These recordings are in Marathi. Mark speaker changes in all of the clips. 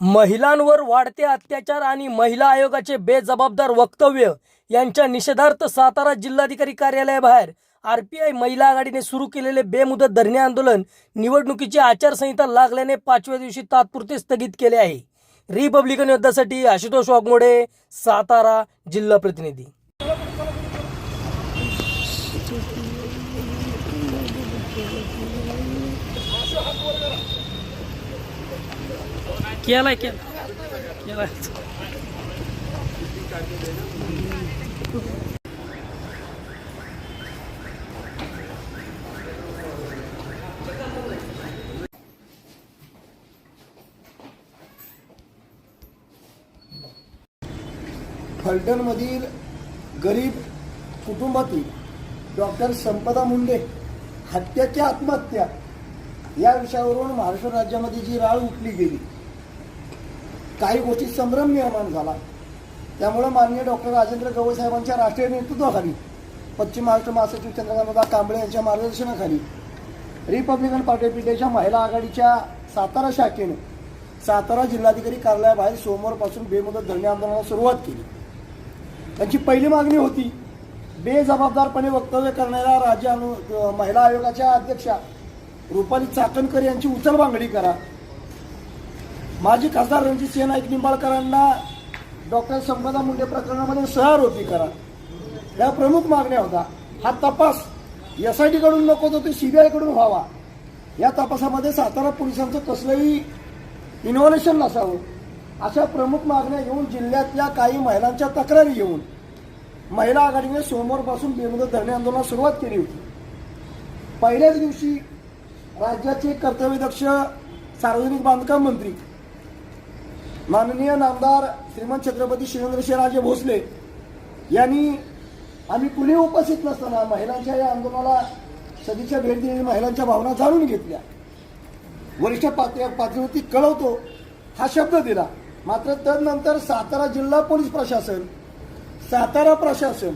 Speaker 1: महिलांवर वाढते अत्याचार आणि महिला आयोगाचे बेजबाबदार वक्तव्य यांच्या निषेधार्थ सातारा जिल्हाधिकारी कार्यालयाबाहेर आर पी आय महिला आघाडीने सुरू केलेले बेमुदत धरणे आंदोलन निवडणुकीची आचारसंहिता लागल्याने पाचव्या दिवशी तात्पुरते स्थगित केले आहे. रिपब्लिकन युद्धासाठी आशुतोष वाघमोडे सातारा जिल्हा प्रतिनिधी. केलाय केलाय.
Speaker 2: फलटणमधील गरीब कुटुंबातील डॉक्टर संपदा मुंडे हत्याच्या आत्महत्या. या विषयावरून महाराष्ट्र राज्यामध्ये जी राळ उठली गेली काही गोष्टी संभ्रम निर्माण झाला. त्यामुळं माननीय डॉक्टर राजेंद्र गवई साहेबांच्या राष्ट्रीय नेतृत्वाखाली पश्चिम महाराष्ट्र महासचिव चंद्रकांतदा कांबळे यांच्या मार्गदर्शनाखाली रिपब्लिकन पार्टी ऑफ इंडियाच्या महिला आघाडीच्या सातारा शाखेने सातारा जिल्हाधिकारी कार्यालयाबाहेर सोमवारपासून बेमुदत धरणे आंदोलनाला सुरुवात केली. त्यांची पहिली मागणी होती बेजबाबदारपणे वक्तव्य करणाऱ्या राज्य अनु महिला आयोगाच्या अध्यक्षा रुपाली चाकणकर यांची उचलबांगडी करा. माजी खासदार रणजित सिंह नाईक निंबाळकरांना डॉक्टर संपदा मुंडे प्रकरणामध्ये सहआरोपी करा. या प्रमुख मागण्या होत्या. हा तपास एस आय टीकडून नको तो ते बी आयकडून व्हावा. या तपासामध्ये सातारा पोलिसांचं कसलंही इन्व्हॉल्युशन नसावं. अशा प्रमुख मागण्या घेऊन जिल्ह्यातल्या काही महिलांच्या तक्रारी घेऊन महिला आघाडीने सोमवारपासून बेमुदत धरणे आंदोलनास सुरुवात केली होती. पहिल्याच दिवशी राज्याचे कर्तव्यदक्ष सार्वजनिक बांधकाम मंत्री माननीय नामदार श्रीमंत छत्रपती शिवेंद्रसिंहराजे भोसले यांनी आम्ही कुणी उपस्थित नसताना महिलांच्या या आंदोलनाला सदिच्छा भेट दिलेली महिलांच्या भावना जाणून घेतल्या. वरिष्ठ पातळी पातळीवरती कळवतो हा शब्द दिला. मात्र तदनंतर सातारा जिल्हा पोलीस प्रशासन सातारा प्रशासन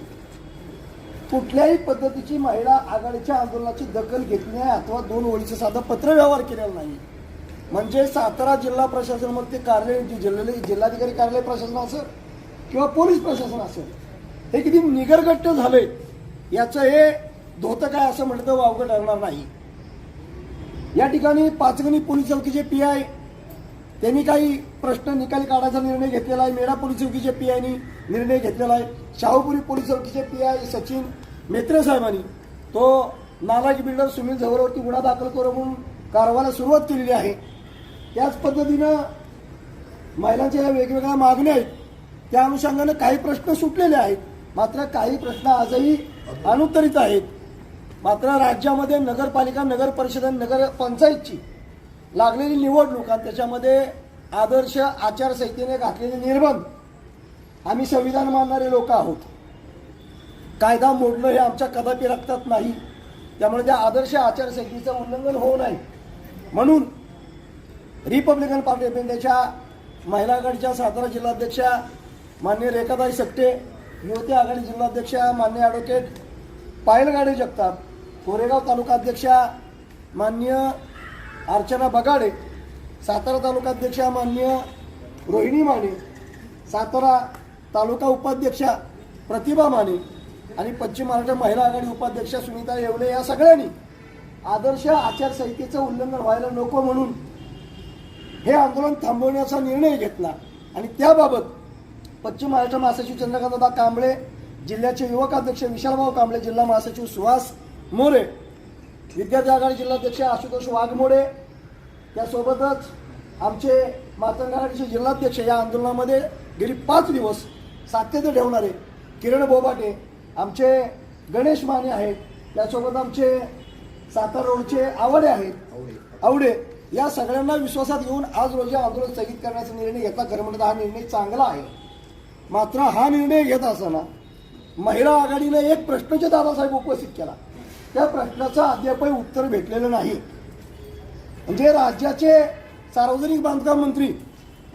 Speaker 2: कुठल्याही पद्धतीची महिला आघाडीच्या आंदोलनाची दखल घेतली नाही अथवा दोन ओळीचं साधं पत्रव्यवहार केलेला नाही. म्हणजे सातारा जिल्हा प्रशासन मग ते कार्यालय जे जिल्हा जिल्हाधिकारी कार्यालय प्रशासन असेल किंवा पोलीस प्रशासन असेल हे किती निगरगट्ट झाले याचं हे धोतं काय असं म्हटलं तर वावगं ठरणार नाही. या ठिकाणी पाचगणी पोलीस चौकीचे पी आय त्यांनी काही प्रश्न निकाली काढायचा निर्णय घेतलेला आहे. मेढा पोलीस चौकीचे पी आयनी निर्णय घेतलेला आहे. शाहूपुरी पोलीस चौकीचे पी आय सचिन मेत्रे साहेबांनी तो नालायक बिल्डर सुनील झवरवरती गुन्हा दाखल करून कारवाईला सुरुवात केलेली आहे. त्याच पद्धतीनं महिलांच्या या वेगवेगळ्या मागण्या आहेत. त्या अनुषंगानं काही प्रश्न सुटलेले आहेत. मात्र काही प्रश्न आजही अनुत्तरित आहेत. मात्र राज्यामध्ये नगरपालिका नगर परिषद आणि नगर पंचायतची लागलेली निवडणूक आणि त्याच्यामध्ये आदर्श आचारसंहितेने घातलेले निर्बंध आम्ही संविधान मानणारे लोक आहोत. कायदा मोडणं हे आमच्या कदापि रक्तात नाही. त्यामुळे त्या आदर्श आचारसंहितेचं उल्लंघन होऊ नये. म्हणून रिपब्लिकन पार्टी ऑफ इंडियाच्या महिलागडच्या सातारा जिल्हाध्यक्षा मान्य रेखाताई सकटे युवती आघाडी जिल्हाध्यक्षा मान्य ॲडव्होकेट पायलगाडे जगताप कोरेगाव तालुका अध्यक्षा मान्य अर्चना बगाडे सातारा तालुका अध्यक्षा मान्य रोहिणी माने सातारा तालुका उपाध्यक्षा प्रतिभा माने आणि पश्चिम महाराष्ट्र महिला आघाडी उपाध्यक्ष सुनीता येवले या सगळ्यांनी आदर्श आचारसंहितेचं उल्लंघन व्हायला नको म्हणून हे आंदोलन थांबवण्याचा निर्णय घेतला. आणि त्याबाबत पश्चिम महाराष्ट्र महासचिव चंद्रकांतदा कांबळे जिल्ह्याचे युवक अध्यक्ष विशालभाऊ कांबळे जिल्हा महासचिव सुहास मोरे विद्यार्थी आघाडी जिल्हाध्यक्ष आशुतोष वाघमोडे त्यासोबतच आमचे मातंग आघाडीचे जिल्हाध्यक्ष या आंदोलनामध्ये गेली पाच दिवस सातत्य ठेवणारे किरण बोबाटे आमचे गणेश माने आहेत त्यासोबत आमचे सातारा रोडचे आवडे आहेत. आवडे. या सगळ्यांना विश्वासात घेऊन आज रोजी आंदोलन स्थगित करण्याचा निर्णय घेतला. खरं म्हणतात हा निर्णय चांगला आहे. मात्र हा निर्णय घेत असताना महिला आघाडीने एक प्रश्नचे दादासाहेब उपस्थित केला. त्या प्रश्नाचं अद्यापही उत्तर भेटलेलं नाही. म्हणजे राज्याचे सार्वजनिक बांधकाम मंत्री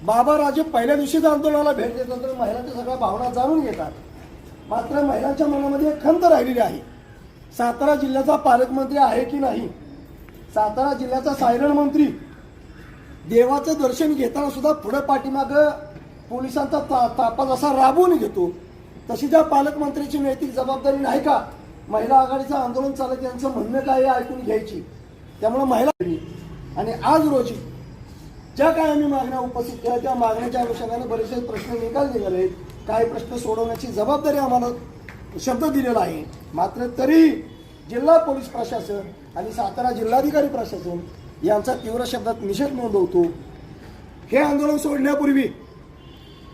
Speaker 2: बाबा राजे पहिल्या दिवशीच आंदोलनाला भेट देतनंतर महिलांच्या सगळ्या भावना जाणून घेतात. मात्र महिलांच्या मनामध्ये एक खंत राहिलेली आहे. सातारा जिल्ह्याचा पालकमंत्री आहे की नाही? सातारा जिल्ह्याचा सायरण मंत्री. देवाचं दर्शन घेताना सुद्धा पुढे पाठीमाग पोलिसांचा ता तापा जसा राबवून घेतो. तशी त्या पालकमंत्र्याची नैतिक जबाबदारी नाही का? महिला आघाडीचं आंदोलन चालत यांचं म्हणणं काय ऐकून घ्यायची. त्यामुळे महिला आणि आज रोजी ज्या काय आम्ही मागण्या उपस्थित केल्या त्या मागण्याच्या अनुषंगाने बरेचसे प्रश्न निकाल निघाले आहेत. काही प्रश्न सोडवण्याची जबाबदारी आम्हाला शब्द दिलेला आहे. मात्र तरी जिल्हा पोलीस प्रशासन आणि सातारा जिल्हाधिकारी प्रशासन यांचा तीव्र शब्दात निषेध नोंदवतो. हे आंदोलन सोडण्यापूर्वी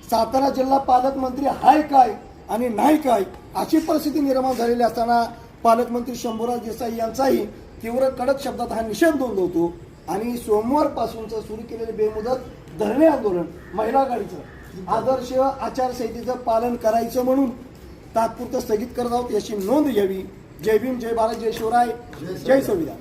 Speaker 2: सातारा जिल्हा पालकमंत्री हाय काय आणि नाही काय अशी परिस्थिती निर्माण झालेली असताना पालकमंत्री शंभूराज देसाई यांचाही तीव्र कडक शब्दात हा निषेध नोंदवतो. आणि सोमवारपासूनचं सुरू केलेले बेमुदत धरणे आंदोलन महिला आघाडीचं. आदर्श आचारसंहितेचं पालन करायचं म्हणून तात्पुरतं स्थगित करत आहोत याची नोंद घ्यावी. जय भीम जय भारत जय शिवराय जय संविधान.